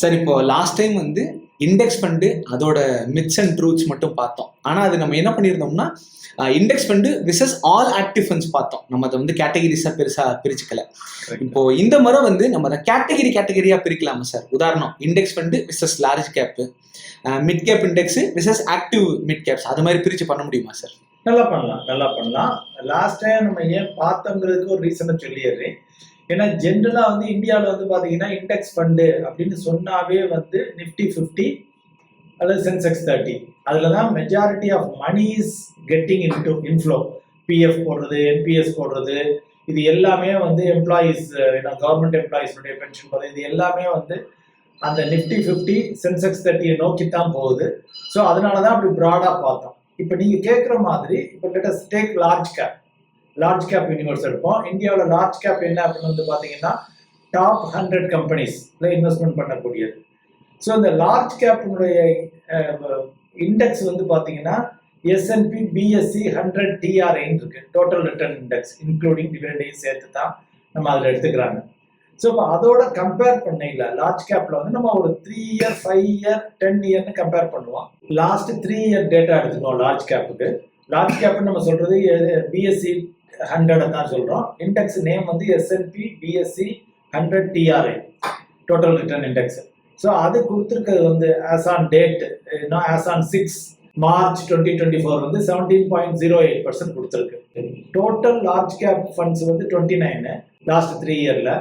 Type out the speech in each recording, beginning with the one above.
Sir இப்போ last time வந்து index fund அதோட மிட்ஸ் அண்ட் ட்ரூத்ஸ் மட்டும் பார்த்தோம். ஆனால் அது நம்ம என்ன பண்ணியிருந்தோம்னா index fund versus all active funds பார்த்தோம். நம்ம அதை வந்து கேட்டகரிஸாக பெருசாக பிரிச்சுக்கல. இப்போ இந்த முறை வந்து நம்ம அதை கேட்டகரி கேட்டகரியாக பிரிக்கலாமா சார் உதாரணம் index fund versus large cap mid cap index versus active mid caps அது மாதிரி பிரித்து பண்ண முடியுமா சார் நல்லா பண்ணலாம் நல்லா பண்ணலாம். லாஸ்ட் டைம் நம்ம ஏன் பார்த்தோங்கிறதுக்கு ஒரு ரீசனை சொல்லிடுறேன். ஏன்னா ஜென்ரலாக வந்து இந்தியாவில் வந்து பார்த்தீங்கன்னா இண்டெக்ஸ் ஃபண்டு அப்படின்னு சொன்னாவே வந்து நிஃப்டி ஃபிஃப்டி அல்லது சென்செக்ஸ் தேர்ட்டி அதில் தான் majority of money is getting in to inflow PF போடுறது என்பிஎஸ் போடுறது இது எல்லாமே வந்து எம்ப்ளாயீஸ் கவர்மெண்ட் எம்ப்ளாயீஸ்னுடைய பென்ஷன் போடுறது இது எல்லாமே வந்து அந்த நிஃப்டி ஃபிஃப்டி சென்செக்ஸ் தேர்ட்டியை நோக்கி தான் போகுது. ஸோ அதனால தான் அப்படி ப்ராடாக பார்த்தோம். இப்போ நீங்கள் கேட்குற மாதிரி இப்போ let's take large cap large cap universe எடுப்போம். இந்தியாவில் லார்ஜ் கேப் என்ன அப்படின்னு வந்து பார்த்தீங்கன்னா டாப் ஹண்ட்ரட் கம்பெனிஸ்ல இன்வெஸ்ட்மெண்ட் பண்ணக்கூடியது. ஸோ இந்த லார்ஜ் கேப்பினுடைய இண்டெக்ஸ் வந்து பார்த்தீங்கன்னா S and P BSE hundred டிஆர்ஐன்னு இருக்கு. டோட்டல் ரிட்டர்ன் இண்டெக்ஸ் இன்க்ளூடிங் டிவிடெண்டையும் சேர்த்து தான் நம்ம அதில் எடுத்துக்கிறாங்க. ஸோ இப்போ அதோட கம்பேர் பண்ணையில் லார்ஜ் கேப்பில் வந்து நம்ம ஒரு three year five year ten இயர்னு compare பண்ணுவோம். லாஸ்ட் த்ரீ இயர் டேட்டா எடுத்துக்கோம் லார்ஜ் கேப்புக்கு லார்ஜ் கேப்னு நம்ம சொல்றது பிஎஸ்சி ஹண்ட்ரட் தான் சொல்றோம். இண்டெக்ஸ் நேம் வந்து S and P BSE hundred TRI total return index so அது கொடுத்துருக்கிறது வந்து as on date as on six March twenty twenty four வந்து seventeen point zero eight percent கொடுத்துருக்கு. டோட்டல் லார்ஜ் கேப் ஃபண்ட்ஸ் வந்து twenty nine last three இயரில்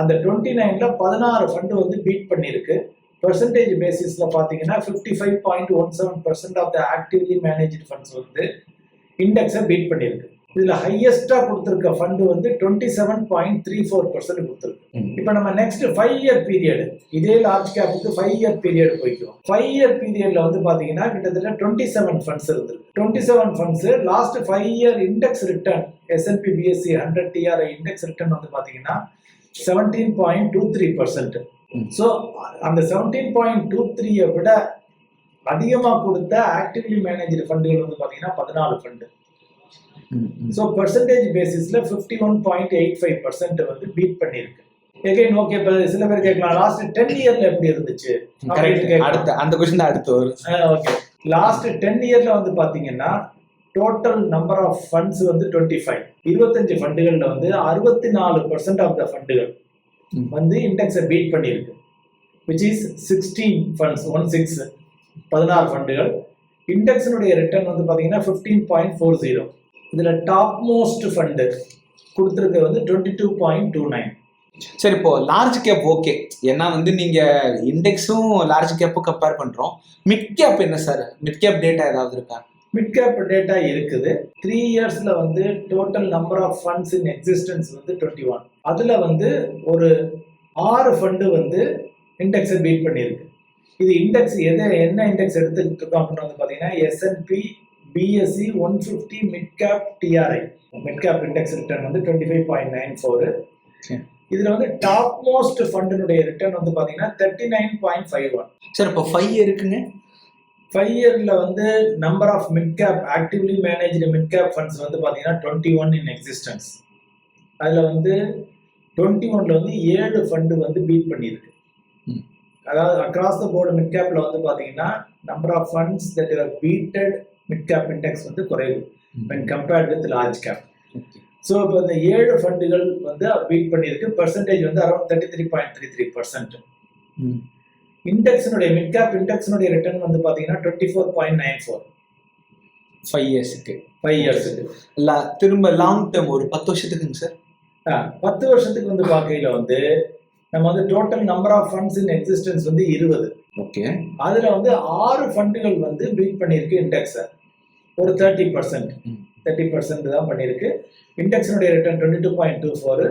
அந்த twenty நைனில் பதினாறு ஃபண்டு வந்து பீட் பண்ணியிருக்கு. பர்சன்டேஜ் பேசிஸில் பார்த்தீங்கன்னா fifty five point one seven percent of the actively managed funds வந்து இண்டெக்ஸை பீட் பண்ணியிருக்கு. இதில் ஹையஸ்ட்டாக கொடுத்துருக்க ஃபண்டு வந்து twenty seven point three four percent கொடுத்துருக்கு இப்போ நம்ம நெக்ஸ்ட் ஃபைவ் இயர் பீரியட் இதே லார்ஜ் கேப்புக்கு ஃபைவ் இயர் பீரியட் போய்க்கும் ஃபைவ் இயர் பீரியட்ல வந்து பாத்தீங்கன்னா கிட்டத்தட்ட டுவெண்ட்டி செவன் ஃபண்ட்ஸ் இருந்திருக்கு twenty seven funds last five year index return S and P BSE hundred TRI index return வந்து பாத்தீங்கன்னா seventeen point two three percent. So அந்த செவன்டீன் பாயிண்ட் டூ த்ரீயை விட அதிகமாக கொடுத்த ஆக்டிவ்லி மேனேஜ்டு ஃபண்டுகள் வந்து பாத்தீங்கன்னா பதினாலு ஃபண்டு ஸோ பர்சன்டேஜ் பேசிஸ்ல fifty one point eight five percent வந்து பீட் பண்ணியிருக்கு எகைன் ஓகே இப்போ சில பேர் கேட்கலாம் லாஸ்ட் டென் இயர்ல எப்படி இருந்துச்சு? அடுத்த அந்த கொஸ்டின் தான் அடுத்து வரும். ஓகே லாஸ்ட் டென் இயர்ல வந்து பாத்தீங்கன்னா டோட்டல் நம்பர் ஆஃப் ஃபண்ட்ஸ் வந்து டுவெண்ட்டி ஃபைவ் இருபத்தஞ்சு ஃபண்டுகள்ல வந்து அறுபத்தி நாலு பர்சன்ட் ஆஃப் த ஃபண்டுகள். வந்து இண்டெக்ஸை பீட் பண்ணியிருக்கு. Which is sixteen funds one six பதினாறு ஃபண்டுகள் இண்டெக்ஸினுடைய ரிட்டர்ன் வந்து பார்த்தீங்கன்னா ஃபிஃப்டீன் பாயிண்ட் ஃபோர் ஜீரோ இதில் டாப் மோஸ்ட் ஃபண்டு கொடுத்துருக்க வந்து twenty two point two nine சரி இப்போ லார்ஜ் கேப் ஓகே ஏன்னா வந்து நீங்க இண்டெக்ஸும் லார்ஜ் கேப்பும் கம்பேர் பண்றோம். மிட் கேப் என்ன சார் மிட் கேப் டேட்டா ஏதாவது இருக்கா? மிட் கேப் டேட்டா இருக்குது. த்ரீ இயர்ஸ்ல வந்து total number of funds in existence வந்து டுவெண்ட்டி ஒன் அதுல வந்து ஒரு ஆறு ஃபண்டு வந்து இண்டெக்ஸை பீட் பண்ணியிருக்கு. இது இண்டெக்ஸ் எதை என்ன இண்டெக்ஸ் எடுத்துக்கிட்டு இருக்கோம் அப்படின்னு வந்து பார்த்தீங்கன்னா S and P BSE one fifty mid cap TRI mid cap index return வந்து twenty five point nine four. இதுல வந்து டாப் மோஸ்ட் ஃபண்டினுடைய ரிட்டர்ன் வந்து பார்த்தீங்கன்னா thirty nine point five one sir இப்போ ஃபைவ் இருக்குங்க? ஃபைவ் இயர்ல வந்து number of mid cap actively managed mid cap funds வந்து பார்த்தீங்கன்னா டுவெண்ட்டி ஒன் இன் எக்ஸிஸ்டன்ஸ் அதில் வந்து டுவெண்ட்டி ஒன்ல வந்து ஏழு ஃபண்டு வந்து பீட் பண்ணியிருக்கு. அதாவது அக்ராஸ் த போர்டு மிட் கேப்ல வந்து பார்த்தீங்கன்னா number of funds that are beated mid cap index வந்து குறைவு. when compared with large cap so இப்போ இந்த ஏழு ஃபண்டுகள் வந்து பீட் பண்ணியிருக்கு. பர்சன்டேஜ் வந்து around thirty three point three three percent இண்டெக்ஸினுடைய mid cap இண்டெக்ஸினுடைய ரிட்டர்ன் வந்து பார்த்தீங்கன்னா twenty four point nine four five இயர்ஸுக்கு five இயர்ஸுக்கு லா திரும்ப லாங் டேர்ம் ஒரு பத்து வருஷத்துக்குங்க சார் பத்து வருஷத்துக்கு வந்து பார்க்கையில வந்து நம்ம வந்து total number of funds in existence வந்து இருபது. ஓகே அதுல வந்து ஆறு ஃபண்டுகள் வந்து பீட் பண்ணியிருக்கு இண்டெக்ஸை ஒரு தேர்ட்டி பர்சன்ட். தேர்ட்டி பர்சன்ட் தான் பண்ணியிருக்கு இண்டெக்ஸினுடைய return twenty two point two four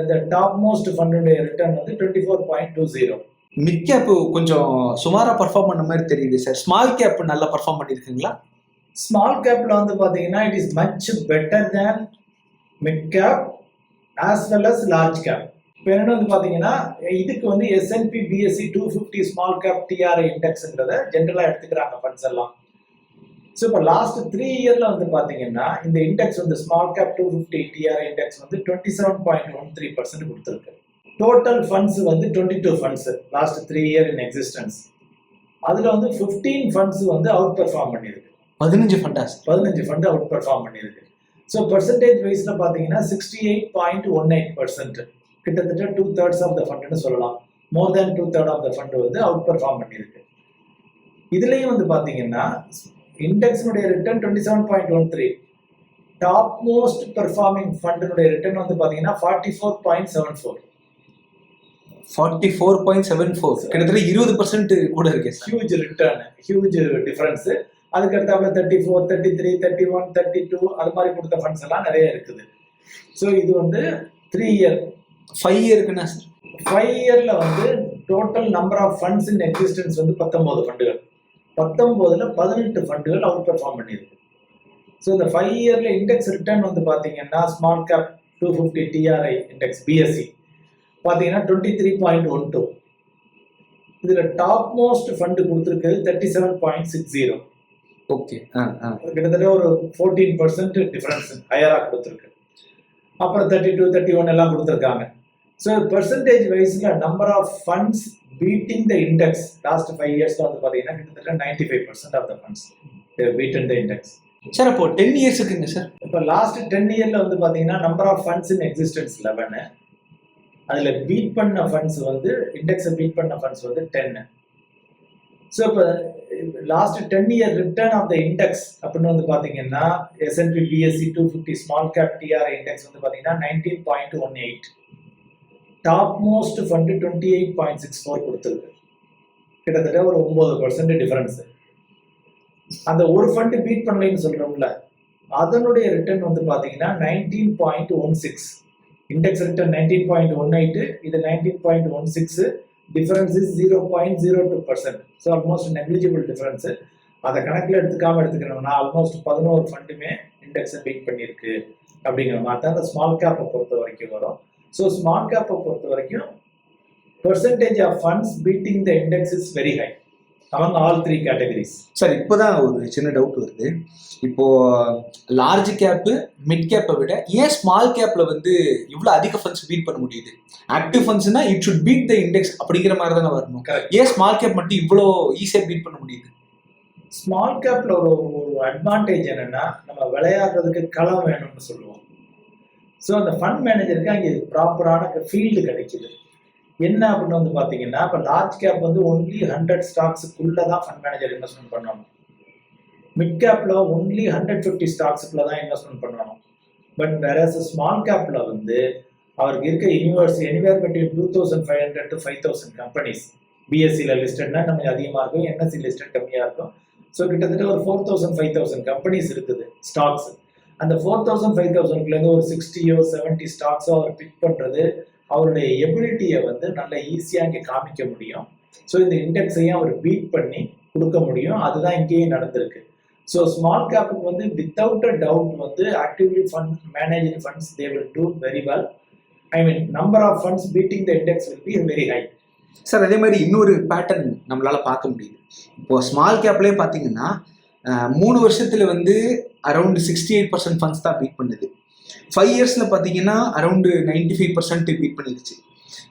இந்த டாப் மோஸ்ட் ஃபண்டுடைய ரிட்டர்ன் வந்து twenty four point two zero mid cap கொஞ்சம் சுமாரா பர்ஃபார்ம் பண்ண மாதிரி தெரியுது சார் ஸ்மால் கேப் நல்லா பர்ஃபார்ம் பண்ணியிருக்குங்களா ஸ்மால் கேப்ல வந்து பாத்தீங்கன்னா it is much better than mid cap as well as large cap இப்போ என்ன வந்து பாத்தீங்கன்னா இதுக்கு வந்து S and P BSE two fifty small cap TRI இண்டெக்ஸ்ங்கிறத ஜென்ரலாக எடுத்துக்கிறாங்க ஃபண்ட்ஸ் எல்லாம். ஸோ இப்போ லாஸ்ட் த்ரீ இயர்ல வந்து பாத்தீங்கன்னா இந்த இண்டெக்ஸ் வந்து small cap two fifty TRI index வந்து twenty seven point one three percent கொடுத்துருக்கு. டோட்டல் ஃபண்ட்ஸ் வந்து twenty two funds last three year in existence அதுல வந்து ஃபிஃப்டீன் ஃபண்ட்ஸ் வந்து அவுட் பெர்ஃபார்ம் பண்ணியிருக்கு. பதினஞ்சு ஃபண்டா சார் பதினஞ்சு ஃபண்ட் அவுட் பெர்ஃபார்ம் பண்ணியிருக்கு. ஸோ பர்சன்டேஜ் வைஸ்ல பார்த்தீங்கன்னா sixty eight point one eight percent கிட்டத்தட்ட டூ தேர்ட்ஸ் ஆஃப் த ஃபண்ட்னு சொல்லலாம். More than two third of the fund வந்து அவுட் பெர்ஃபார்ம் பண்ணியிருக்கு. இதுலேயும் வந்து பார்த்தீங்கன்னா இண்டெக்ஸினுடைய return twenty seven point one three top most performing ஃபண்டினுடைய return வந்து பார்த்தீங்கன்னா forty four point seven four forty four point seven four கிட்டத்தட்ட இருபது பர்சன்ட் கூட இருக்கே. ஹியூஜ் ரிட்டர்ன் ஹியூஜ் டிஃபரன்ஸ் அதுக்கு அடுத்தாப்புல thirty four thirty three thirty one thirty two அது மாதிரி கொடுத்த ஃபண்ட்ஸ் எல்லாம் நிறைய இருக்குது. ஸோ இது வந்து த்ரீ இயர் ஃபைவ் இயருக்குன்னா சார் ஃபைவ் இயர்ல வந்து total number of funds in existence வந்து பத்தொன்பது ஃபண்டுகள் பத்தொன்பதுல பதினெட்டு ஃபண்டுகள் அவுட் பெர்ஃபார்ம் பண்ணியிருக்கு. ஸோ இந்த ஃபைவ் இயர்ல இண்டெக்ஸ் ரிட்டர்ன் வந்து பார்த்தீங்கன்னா small cap two fifty TRI index BSE பார்த்தீங்கன்னா twenty three point one two இதில் டாப் மோஸ்ட் ஃபண்டு கொடுத்துருக்கிறது thirty seven point six zero okay ஆ ஆ. கிட்டத்தட்ட ஒரு ஃபோர்டீன் பர்சன்ட் டிஃபரன்ஸ் ஹையராக கொடுத்துருக்கு. அப்புறம் தேர்ட்டி டூ தேர்ட்டி ஒன் எல்லாம் கொடுத்துருக்காங்க. ஸோ பெர்சன்டேஜ் வைஸில் number of funds beating the index last five இயர்ஸில் வந்து பார்த்தீங்கன்னா கிட்டத்தட்ட ninety five percent of the funds beat the index sir அப்போ டென் இயர்ஸுக்குங்க சார் இப்போ லாஸ்ட் டென் இயரில் வந்து பார்த்தீங்கன்னா number of funds in existence eleven அதில் பீட் பண்ண ஃபண்ட்ஸ் வந்து இண்டெக்ஸை பீட் பண்ண ஃபண்ட்ஸ் வந்து டென்னு ஸோ இப்போ last ten year return of the index அப்படின்னு வந்து பார்த்தீங்கன்னா S and P BSE two fifty small cap TR index வந்து பார்த்தீங்கன்னா nineteen point one eight top most fund twenty eight point six four கொடுத்துருக்கு கிட்டத்தட்ட ஒரு ஒம்பது பர்சன்ட் டிஃபரன்ஸு அந்த ஒரு ஃபண்டு பீட் பண்ணலைன்னு சொல்கிறோம்ல அதனுடைய ரிட்டர்ன் வந்து பார்த்தீங்கன்னா nineteen point one six index return nineteen point one eight இது nineteen point one six difference is zero point zero two percent so almost negligible difference அதை கணக்கில் எடுத்துக்காம எடுத்துக்கணும்னா ஆல்மோஸ்ட் பதினோரு ஃபண்டுமே இண்டெக்ஸை பீட் பண்ணியிருக்கு. அப்படிங்கிற மாதிரி தான் அந்த ஸ்மால் கேப்பை பொறுத்த வரைக்கும் வரும். ஸோ ஸ்மால் கேப்பை பொறுத்த வரைக்கும் percentage of funds beating the index is very high among all three categories sir இப்போதான் ஒரு சின்ன டவுட் வருது. இப்போ லார்ஜ் கேப்பு மிட் கேப்பை விட ஏன் ஸ்மால் கேப்ல வந்து இவ்வளவு அதிக ஃபண்ட்ஸ் பீட் பண்ண முடியுது? Active ஃபண்ட்ஸ்னா it should beat the index அப்படிங்கிற மாதிரி தானே வரணும். ஏன் ஸ்மால் கேப் மட்டும் இவ்வளோ ஈஸியா பீட் பண்ண முடியுது? ஸ்மால் கேப்ல ஒரு ஒரு அட்வான்டேஜ் என்னன்னா நம்ம விளையாடுறதுக்கு களம் வேணும்னு சொல்லுவோம். ஸோ அந்த ஃபண்ட் மேனேஜருக்கு அங்கே ப்ராப்பரான ஃபீல்டு கிடைக்குது. என்ன அப்படின்னு வந்து பார்த்தீங்கன்னா இப்போ லார்ஜ் கேப் வந்து ஒன்லி ஹண்ட்ரட் ஸ்டாக்ஸுக்குள்ளே தான் ஃபண்ட் மேனேஜர் இன்வெஸ்ட்மெண்ட் பண்ணணும். மிட் கேப்பில் ஒன்லி ஹண்ட்ரட் ஃபிஃப்டி ஸ்டாக்ஸுக்குள்ளே தான் இன்வெஸ்ட்மெண்ட் பண்ணணும். பட் வேற ஸ்மால் கேப்பில் வந்து அவருக்கு இருக்க universe anywhere between two thousand five hundred to five thousand companies பிஎஸ்சியில் லிஸ்டட்னா நமக்கு அதிகமாக இருக்கும் என்எஸ்சி லிஸ்டட் கம்மியாக இருக்கும். ஸோ கிட்டத்தட்ட ஒரு four thousand five thousand companies இருக்குது ஸ்டாக்ஸ் அந்த ஃபோர் தௌசண்ட் ஃபைவ் தௌசண்ட்லேருந்து ஒரு சிக்ஸ்டியோ செவன்ட்டி ஸ்டாக்ஸோ அவர் பிக் பண்ணுறது அவருடைய எபிலிட்டியை வந்து நல்ல ஈஸியாக இங்கே காமிக்க முடியும். ஸோ இந்த இண்டெக்ஸையும் அவர் பீட் பண்ணி கொடுக்க முடியும். அதுதான் இங்கேயும் நடந்திருக்கு. ஸோ ஸ்மால் கேப்புக்கு வந்து வித்தவுட் அ டவுட் வந்து actively fund managing funds they will do very well I mean number of funds beating the index will be very high sir அதே மாதிரி இன்னொரு பேட்டர்ன் நம்மளால பார்க்க முடியுது. இப்போ ஸ்மால் கேப்லேயே பார்த்தீங்கன்னா மூணு வருஷத்தில் வந்து around sixty eight percent funds தான் பீட் பண்ணுது. ஃபைவ் இயர்ஸில் பார்த்தீங்கன்னா around ninety five percent beat பண்ணிருச்சு.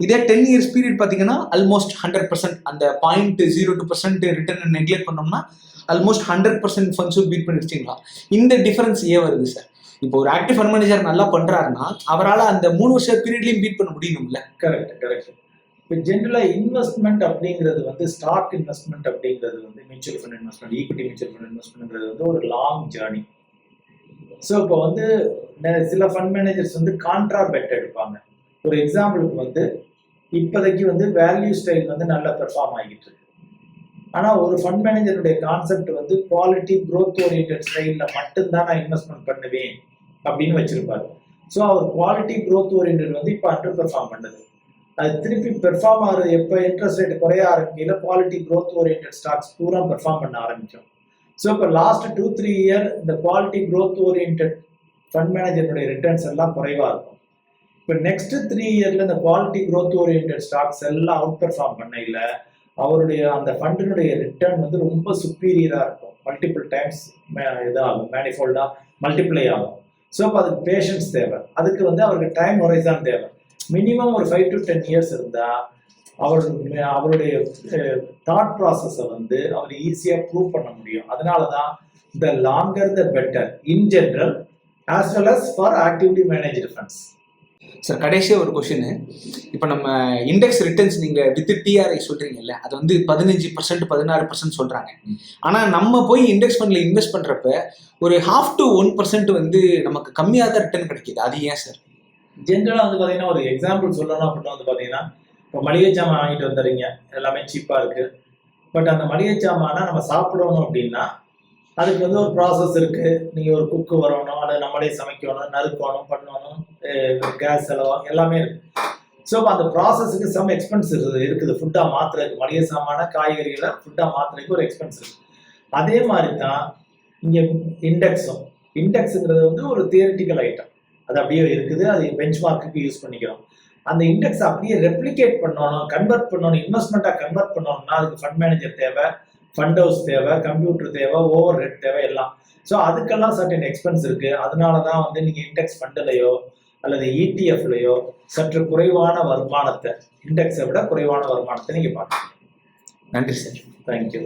இதே டென் இயர்ஸ் பீரியட் பார்த்தீங்கன்னா ஆல்மோஸ்ட் ஹண்ட்ரட் பர்சன்ட் அந்த point zero two percent return neglect பண்ணோம்னா ஆல்மோஸ்ட் ஹண்ட்ரட் பர்சன்ட் ஃபண்ட்ஸும் பீட் பண்ணிருச்சிங்களா? இந்த டிஃபரன்ஸ் ஏன் வருது சார் இப்போ ஒரு ஆக்டிவ் ஃபண்ட் மேனேஜர் நல்லா பண்ணுறாருன்னா அவரால் அந்த மூணு வருஷம் பீரியட்லையும் பீட் பண்ண முடியணும்ல கரெக்ட் கரெக்ட் இப்போ ஜென்ரலாக இன்வெஸ்ட்மெண்ட் அப்படிங்கிறது வந்து ஸ்டாக் இன்வெஸ்ட்மெண்ட் அப்படிங்கிறது வந்து mutual fund investment equity mutual fund இன்வெஸ்ட்மெண்ட்ங்கிறது வந்து ஒரு லாங் ஜேர்னி ஸோ இப்போ வந்து சில ஃபண்ட் மேனேஜர்ஸ் வந்து கான்ட்ரா பெட் எடுப்பாங்க. ஒரு எக்ஸாம்பிளுக்கு வந்து இப்போதைக்கு வந்து வேல்யூ ஸ்டைல் வந்து நல்லா பெர்ஃபார்ம் ஆகிட்டு இருக்கு. ஆனால் ஒரு ஃபண்ட் மேனேஜருடைய கான்செப்ட் வந்து குவாலிட்டி க்ரோத் ஓரியன்ட் ஸ்டைலில் மட்டும்தான் நான் இன்வெஸ்ட்மெண்ட் பண்ணுவேன் அப்படின்னு வச்சிருப்பாரு. ஸோ அவர் குவாலிட்டி க்ரோத் ஓரியன்ட் வந்து இப்போ அண்டர் பெர்ஃபார்ம் பண்ணுது. அது திருப்பி பெர்ஃபார்ம் ஆகுறது எப்போ இன்ட்ரெஸ்ட் ரேட் குறைய ஆரம்பிக்கல குவாலிட்டி க்ரோத் ஓரியன்ட் ஸ்டாக்ஸ் பூரா பெர்ஃபார்ம் பண்ண ஆரம்பிக்கும். ஸோ இப்போ லாஸ்ட் டூ த்ரீ இயர் இந்த குவாலிட்டி க்ரோத் ஓரியன்ட் ஃபண்ட் மேனேஜருடைய ரிட்டர்ன்ஸ் எல்லாம் குறைவாக இருக்கும். இப்போ நெக்ஸ்ட் த்ரீ இயர்ல இந்த குவாலிட்டி க்ரோத் ஓரியன்ட் ஸ்டாக்ஸ் எல்லாம் அவுட் பெர்ஃபார்ம் பண்ணையில் அவருடைய அந்த ஃபண்டினுடைய ரிட்டர்ன் வந்து ரொம்ப சுப்பீரியராக இருக்கும். மல்டிபிள் டைம்ஸ் இதாகும் மேனிஃபோல்டாக மல்டிப்ளை ஆகும். ஸோ அப்போ அதுக்கு பேஷன்ஸ் தேவை. அதுக்கு வந்து அவருக்கு டைம் ஹொரைசான் தேவை. மினிமம் ஒரு ஃபைவ் டு டென் இயர்ஸ் இருந்தா அவர் அவருடைய தாட் ப்ராசஸை வந்து அவர் ஈஸியாக ப்ரூவ் பண்ண முடியும். அதனால தான் the longer the better in general as well as for activity manager funds sir கடைசியாக ஒரு கொஷின் இப்போ நம்ம இண்டெக்ஸ் ரிட்டர்ன்ஸ் நீங்கள் வித் டிஆர்ஐ சொல்கிறீங்கல்ல அது வந்து பதினஞ்சு பர்சன்ட் பதினாறு பர்சன்ட் சொல்கிறாங்க ஆனால் நம்ம போய் இண்டெக்ஸ் ஃபண்டில் இன்வெஸ்ட் பண்ணுறப்ப ஒரு ஹாஃப் டு ஒன் பர்சன்ட் வந்து நமக்கு கம்மியாக தான் ரிட்டர்ன் கிடைக்கிது. அது ஏன் சார் ஜென்ரலாக வந்து பார்த்தீங்கன்னா ஒரு எக்ஸாம்பிள் சொல்லணும் அப்படின்னா வந்து பார்த்தீங்கன்னா இப்போ மளிகை சாமான் வாங்கிட்டு வந்துடுறீங்க. எல்லாமே சீப்பாக இருக்குது பட் அந்த மளிகை சாமானை நம்ம சாப்பிடணும் அப்படின்னா அதுக்கு வந்து ஒரு ப்ராசஸ் இருக்குது நீங்கள் ஒரு குக்கு வரணும் அதை நம்மளே சமைக்கணும் நறுக்கணும் பண்ணணும் கேஸ் செலவா எல்லாமே இருக்குது ஸோ அந்த ப்ராசஸுக்கு சம் எக்ஸ்பென்ஸ் இருக்குது. இருக்குது. ஃபுட்டாக மாற்றுறதுக்கு மளிகை சாமான காய்கறிகளை ஃபுட்டாக மாத்துறதுக்கு ஒரு எக்ஸ்பென்ஸ் இருக்குது அதே மாதிரி தான் இங்கே இண்டெக்ஸும் இண்டெக்ஸுங்கிறது வந்து ஒரு தியரிட்டிக்கல் ஐட்டம் அது அப்படியே இருக்குது. அது பெஞ்ச் மார்க்குக்கு யூஸ் பண்ணிக்கிறோம். அந்த இண்டெக்ஸ் அப்படியே ரெப்ளிகேட் பண்ணணும் கன்வெர்ட் பண்ணணும் இன்வெஸ்ட்மெண்ட்டாக கன்வெர்ட் பண்ணணும்னா அதுக்கு ஃபண்ட் மேனேஜர் தேவை ஃபண்ட் ஹவுஸ் தேவை கம்ப்யூட்டர் தேவை ஓவர் ஹெட் தேவை எல்லாம். ஸோ அதுக்கெல்லாம் சர்டன் எக்ஸ்பென்ஸ் இருக்கு. அதனால தான் வந்து நீங்கள் இண்டெக்ஸ் ஃபண்டுலையோ அல்லது E இடிஎஃப்லையோ சற்று குறைவான வருமானத்தை இண்டெக்ஸை விட குறைவான வருமானத்தை நீங்கள் பார்க்கலாம் நன்றி சார் தேங்க்யூ